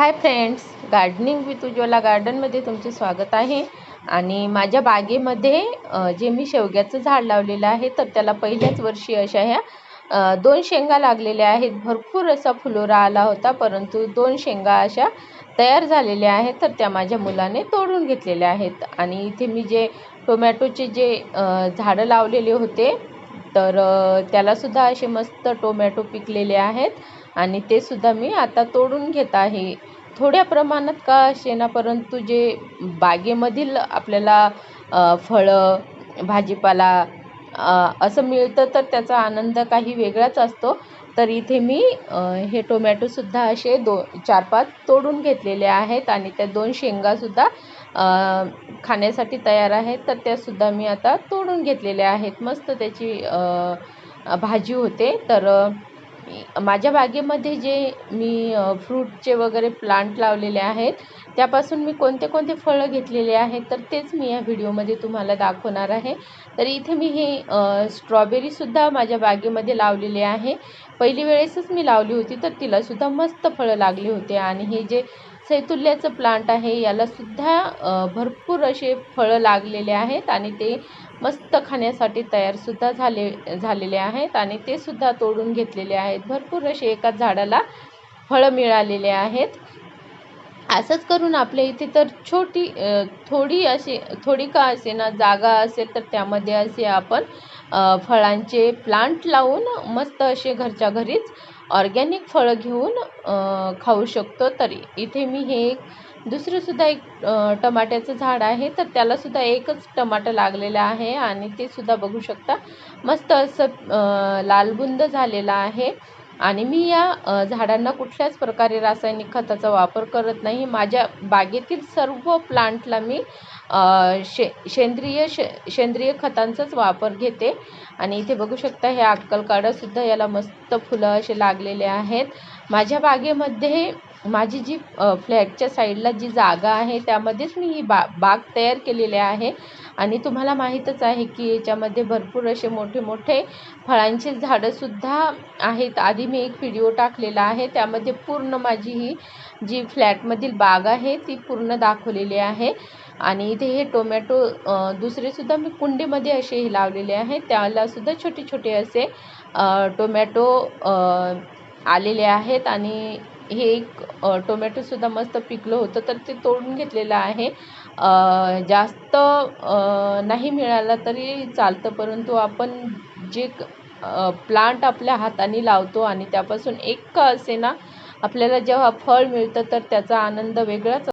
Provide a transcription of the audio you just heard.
Hi friends gardening with Ujjwala गार्डनमध्ये तुमचे स्वागत आहे. आणि माझ्या बागेमध्ये जे मी शेवग्याचं झाड लावलेलं आहे तर त्याला पहिल्याच वर्षी अशा ह्या दोन शेंगा लागलेल्या आहेत. भरपूर असा फुलोरा आला होता परंतु दोन शेंगा अशा तयार झालेल्या आहेत तर त्या माझ्या मुलाने तोडून घेतलेल्या आहेत. आणि इथे मी जे टोमॅटोचे जे झाडं लावलेले होते तर त्यालासुद्धा असे मस्त टोमॅटो पिकलेले आहेत. आणि ते सुद्धा मी आता तोडून घेत आहे. थोड्या प्रमाणात का असेना परंतु जे बागेमधील आपल्याला फळं भाजीपाला असं मिळतं तर त्याचा आनंद काही वेगळाच असतो. तर इथे मी हे टोमॅटोसुद्धा असे दो चार पाच तोडून घेतलेले आहेत आणि त्या दोन शेंगासुद्धा खाण्यासाठी तयार आहेत. तर त्यासुद्धा मी आता तोडून घेतलेल्या आहेत. मस्त त्याची भाजी होते. तर माझ्या बागेमध्ये जे मी फ्रूटचे वगैरे प्लांट लावलेले आहेत त्यापासून मी कोणते कोणते फळं घेतलेले आहेत तर तेच मी या व्हिडिओमध्ये तुम्हाला दाखवणार आहे. तर इथे मी हे स्ट्रॉबेरीसुद्धा माझ्या बागेमध्ये लावलेले आहे. पहिली वेळेसच मी लावली होती तर तिलासुद्धा मस्त फळं लागली होते. आणि हे जे सैतुल्याचं प्लांट आहे. यालासुद्धा भरपूर असे फळं लागलेले आहेत आणि ते मस्त खाण्यासाठी तयारसुद्धा झाले झालेले आहेत आणि ते सुद्धा तोडून घेतलेले आहेत. भरपूर असे एकाच झाडाला फळं मिळालेले आहेत. असंच करून आपल्या इथे तर छोटी थोडी अशी थोडी का असे ना जागा असेल तर त्यामध्ये असे आपण फळांचे प्लांट लावून मस्त असे घरच्या घरीच ऑरगॅनिक फळं घेऊन खाऊ शकतो तर. इथे मी हे एक दुसरंसुद्धा एक टमाट्याचं झाड आहे तर त्यालासुद्धा एकच टमाटं लागलेलं आहे आणि ते सुद्धा बघू शकता. मस्त असं लालबुंद झालेलं आहे. आणि मी या झाडांना कुठल्याच प्रकारे रासायनिक खताचा वापर करत नाही. माझ्या बागेतील सर्व प्लांटला मी शे सेंद्रिय शे सेंद्रिय खतांचाच वापर घेते. आणि इथे बघू शकता हे अक्कलकाडंसुद्धा याला मस्त फुलं असे लागलेले आहेत. माझ्या बागेमध्ये माझी जी फ्लॅटच्या साईडला जी जागा आहे त्यामध्येच मी ही बा बाग तयार केलेली आहे. आणि तुम्हाला माहीतच आहे की याच्यामध्ये भरपूर असे मोठे मोठे फळांचे झाडंसुद्धा आहेत. आधी मी एक व्हिडिओ टाकलेला आहे. त्यामध्ये पूर्ण माझी ही जी फ्लॅटमधील बाग आहे ती पूर्ण दाखवलेली आहे. आणि इथे हे टोमॅटो दुसरेसुद्धा मी कुंडीमध्ये असे हे लावलेले आहे. त्यालासुद्धा छोटे छोटे असे टोमॅटो आलेले आहेत. आणि हे एक टोमॅटोसुद्धा मस्त पिकलं होतं तर ते तोडून घेतलेलं आहे. जास्त नाही मिळाला तरी चालतं परंतु आपण जे प्लांट आपल्या हाताने लावतो आणि त्यापासून एक का असेना आपल्याला जेव्हा फळ मिळतं तर त्याचा आनंद वेगळाच